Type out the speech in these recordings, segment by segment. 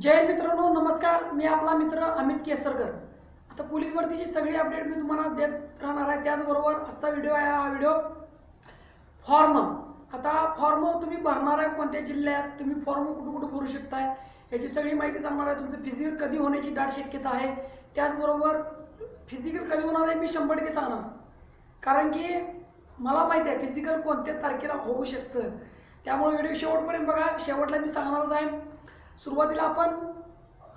जय मित्रांनो नमस्कार. मी आपला मित्र अमित केसरकर. आता पोलीस भरतीची सगळी अपडेट मी तुम्हाला देत राहणार आहे त्याचबरोबर आजचा व्हिडिओ आहे हा व्हिडिओ फॉर्म आता फॉर्म तुम्ही भरणार आहे कोणत्या जिल्ह्यात? तुम्ही फॉर्म कुठं कुठं भरू शकताय? याची सगळी माहिती सांगणार आहे. तुमचं फिजिकल कधी होण्याची दाट शक्यता आहे? त्याचबरोबर फिजिकल कधी होणार आहे मी शंभर टक्के सांगणार. कारण की मला माहिती आहे फिजिकल कोणत्या तारखेला होऊ शकतं? त्यामुळे व्हिडिओ शेवटपर्यंत बघा. शेवटला मी सांगणारच आहे. सुरुवातीला आपण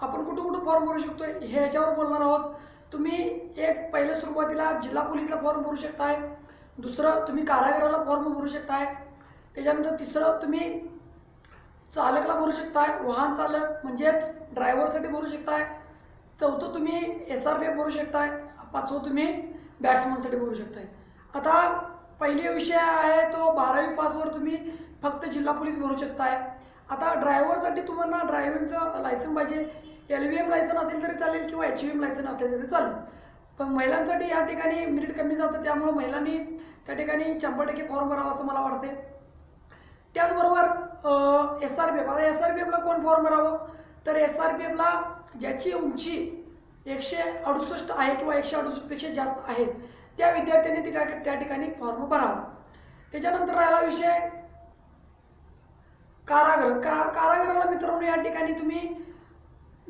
आपण कुठं कुठं फॉर्म भरू शकतो हे याच्यावर बोलणार आहोत. तुम्ही एक पहिले सुरुवातीला जिल्हा पोलीसला फॉर्म भरू शकताय. दुसरं तुम्ही कारागिराला फॉर्म भरू शकताय. त्याच्यानंतर तिसरं तुम्ही चालकला भरू शकताय. वाहन चालक म्हणजेच ड्रायव्हरसाठी भरू शकताय. चौथं तुम्ही एस आर पी भरू शकताय. पाचवं तुम्ही बॅट्समनसाठी भरू शकताय. आता पहिले विषय आहे तो बारावी पासवर तुम्ही फक्त जिल्हा पोलीस भरू शकताय. आता ड्रायव्हरसाठी तुम्हाला ड्रायव्हिंगचं लायसन पाहिजे. एल व्ही एम लायसन असेल तरी चालेल किंवा एच व्ही एम लायसन असेल तरी चालेल. पण महिलांसाठी या ठिकाणी मिनिट कमी जातं त्यामुळं महिलांनी त्या ठिकाणी शंभर टक्के फॉर्म भरावा असं मला वाटते त्याचबरोबर एस आर पी एफ. आता एस आर पी एफला कोण फॉर्म भरावं? तर एस आर पी एफला ज्याची उंची एकशे अडुसष्ट आहे किंवा एकशे अडुसष्टपेक्षा जास्त आहे त्या विद्यार्थ्यांनी ती त्या ठिकाणी फॉर्म भरावा. त्याच्यानंतर राहिला विषय कारागृह का कारागृहाला मित्रांनो या ठिकाणी तुम्ही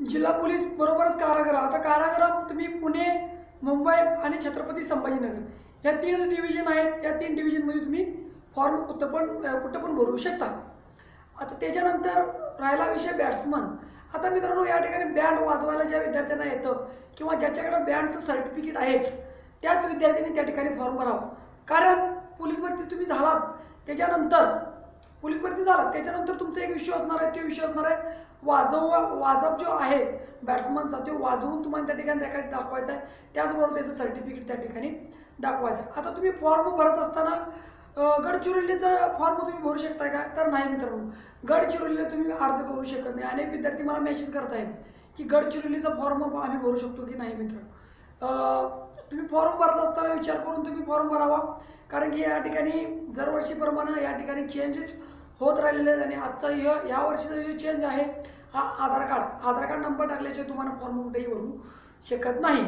जिल्हा पोलीस बरोबरच कारागृह. आता कारागृह तुम्ही पुणे मुंबई आणि छत्रपती संभाजीनगर. या तीन डिव्हिजन आहेत. या तीन डिव्हिजनमध्ये तुम्ही फॉर्म कुठं पण कुठं पण भरू शकता. आता त्याच्यानंतर राहिला विषय बॅट्समन आता मित्रांनो या ठिकाणी बँड वाजवायला ज्या विद्यार्थ्यांना येतं किंवा ज्याच्याकडे बँडचं सर्टिफिकेट आहेच त्याच विद्यार्थ्यांनी त्या ठिकाणी फॉर्म भरावा. कारण पोलीस भरती तुम्ही झालात. त्याच्यानंतर पोलीस भरती झाला. त्याच्यानंतर तुमचा एक विषय असणार आहे तो विषय असणार आहे वाजव वाजव जो आहे बॅट्समनचा तो वाजवून तुम्हाला त्या ठिकाणी दाखवा दाखवायचा आहे. त्याचबरोबर त्याचं सर्टिफिकेट त्या ठिकाणी दाखवायचं आहे. आता तुम्ही फॉर्म भरत असताना गडचिरोलीचा फॉर्म तुम्ही भरू शकताय का? तर नाही मित्रांनो. गडचिरोलीला तुम्ही अर्ज करू शकत नाही. अनेक विद्यार्थी मला मेसेज करत आहेत की गडचिरोलीचा फॉर्म आम्ही भरू शकतो की नाही मित्र तुम्ही फॉर्म भरत असताना विचार करून तुम्ही फॉर्म भरावा. कारण की या ठिकाणी दरवर्षीप्रमाणे या ठिकाणी चेंजेस होत राहिलेले आहेत आणि आजचा य ह्या वर्षीचा जो चेंज आहे हा Aadhaar card. Aadhaar card number टाकल्याशिवाय तुम्हाला फॉर्म कुठेही भरू शकत नाही.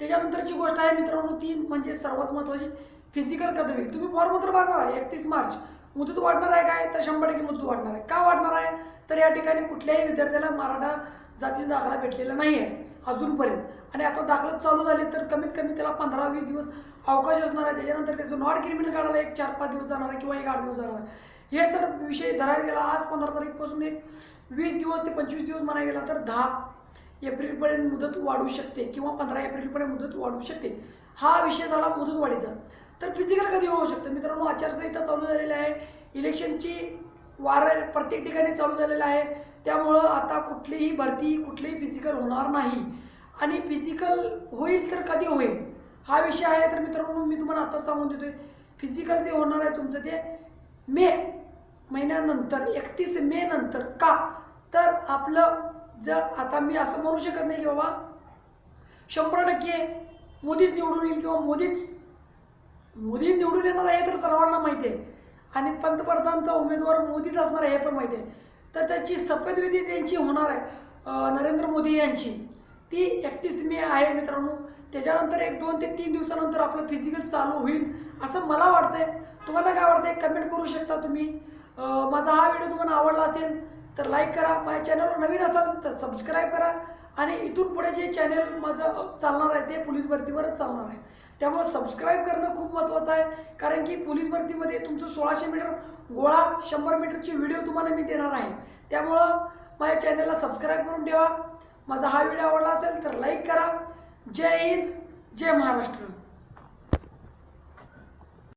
त्याच्यानंतरची गोष्ट आहे मित्रांनो ती म्हणजे सर्वात महत्त्वाची फिजिकल कदम. होईल तुम्ही फॉर्म तर भरणार आहे एकतीस मार्च. मुदत वाढणार आहे काय? तर शंभर टक्के मुदत वाढणार आहे. का वाढणार आहे? तर या ठिकाणी कुठल्याही विद्यार्थ्याला मराठा जातीचा दाखला भेटलेला नाही आहे अजूनपर्यंत. आणि आता दाखला चालू झाले तर कमीत कमी त्याला पंधरा वीस दिवस अवकाश असणार आहे. त्याच्यानंतर त्याचं नॉन क्रिमिनल काढायला एक चार पाच दिवस जाणार आहे किंवा एक आठ दिवस जाणार आहे. हे जर विषय धरायला गेला आज पंधरा तारीखपासून एक वीस दिवस ते पंचवीस दिवस म्हणायला गेला तर दहा एप्रिलपर्यंत मुदत वाढू शकते किंवा पंधरा एप्रिलपर्यंत मुदत वाढू शकते. हा विषय झाला मुदत वाढीचा तर फिजिकल कधी होऊ शकतं? मित्रांनो आचारसंहिता चालू झालेली आहे. इलेक्शनची वार प्रत्येक ठिकाणी चालू झालेलं आहे. त्यामुळं आता कुठलीही भरती कुठलीही फिजिकल होणार नाही. आणि फिजिकल होईल तर कधी होईल? हा विषय आहे. तर मित्रांनो मी तुम्हाला आता सांगून देतोय. फिजिकल जे होणार आहे तुमचं ते मे महिन्यानंतर एकतीस मे नंतर का? तर आपलं जर आता मी असं म्हणू शकत नाही की बाबा शंभर टक्के मोदीच निवडून येईल किंवा मोदीच मोदी निवडून येणार आहे तर सर्वांना माहिती आहे. आणि पंतप्रधानचा उमेदवार मोदीच असणार आहे हे पण माहिती आहे. तर त्याची शपथविधी त्यांची होणार आहे नरेंद्र मोदी यांची. ती एकतीस मे आहे मित्रांनो. त्याच्यानंतर एक दोन ते तीन दिवसानंतर आपलं फिजिकल चालू होईल असं मला वाटतंय. तुम्हाला काय वाटतं कमेंट करू शकता तुम्ही. माझा हा व्हिडिओ तुम्हाला आवडला असेल तर लाईक करा. माझ्या चॅनलवर नवीन असाल तर सबस्क्राईब करा. आणि इथून पुढे जे चॅनल माझं चालणार आहे ते पोलीस भरतीवरच चालणार आहे. त्यामुळे सबस्क्राईब करणं खूप महत्त्वाचं आहे. कारण की पोलीस भरतीमध्ये तुमचं सोळाशे मीटर गोळा शंभर मीटरची व्हिडिओ तुम्हाला मी देणार आहे. त्यामुळं माझ्या चॅनलला सबस्क्राईब करून ठेवा. माझा हा व्हिडिओ आवडला असेल तर लाईक करा. जय हिंद जय महाराष्ट्र.